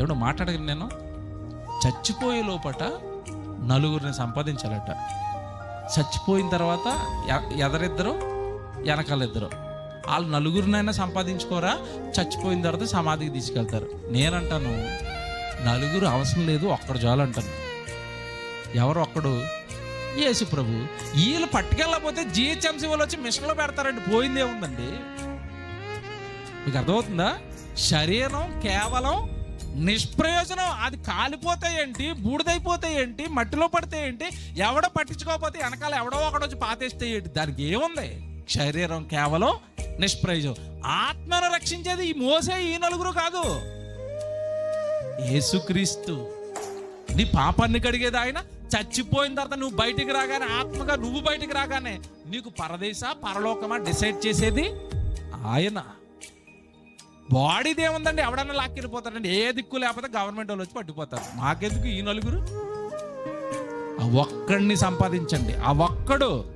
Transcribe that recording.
ఎవడో మాట్లాడగలను నేను చచ్చిపోయే లోపట నలుగురిని సంపాదించాలట. చచ్చిపోయిన తర్వాత ఎ- ఎదరిద్దరు వెనకాలిద్దరు. వాళ్ళు నలుగురినైనా సంపాదించుకోరా చచ్చిపోయిన తర్వాత సమాధికి తీసుకెళ్తారు. నేనంటాను నలుగురు అవసరం లేదు ఒక్కడు చాలంటాను ఎవరు ఒక్కడు యేసు ప్రభు వీళ్ళు పట్టుకెళ్ళకపోతే జిహెచ్ఎంసీ వాళ్ళు వచ్చి మిషన్లో పెడతారండి పోయిందే ఉందండి మీకు అర్థమవుతుందా? శరీరం కేవలం నిష్ప్రయోజనం. అది కాలిపోతే ఏంటి? బూడిదైపోతే ఏంటి? మట్టిలో పడితే ఏంటి? ఎవడో పట్టించుకోకపోతే వెనకాల ఎవడో ఒకడు వచ్చి పాతేస్తే ఏంటి? దానికి ఏముంది? శరీరం కేవలం నిష్ప్రయోజనం. ఆత్మను రక్షించేది ఈ మోసే ఈ నలుగురు కాదు. యేసుక్రీస్తు. నీ పాపాన్ని కడిగేది ఆయన. చచ్చిపోయిన తర్వాత నువ్వు బయటికి రాగానే ఆత్మగా నువ్వు బయటికి రాగానే నీకు పరదేశ పరలోకమా డిసైడ్ చేసేది ఆయన. బాడీది ఏముందండి ఎవడన్నా లాక్కెళ్ళిపోతాడండి. ఏ దిక్కు లేకపోతే గవర్నమెంట్ వాళ్ళు వచ్చి పట్టుకుపోతారు. మాకెందుకు ఈ నలుగురు? ఆ ఒక్కడిని సంపాదించండి. ఆ ఒక్కడు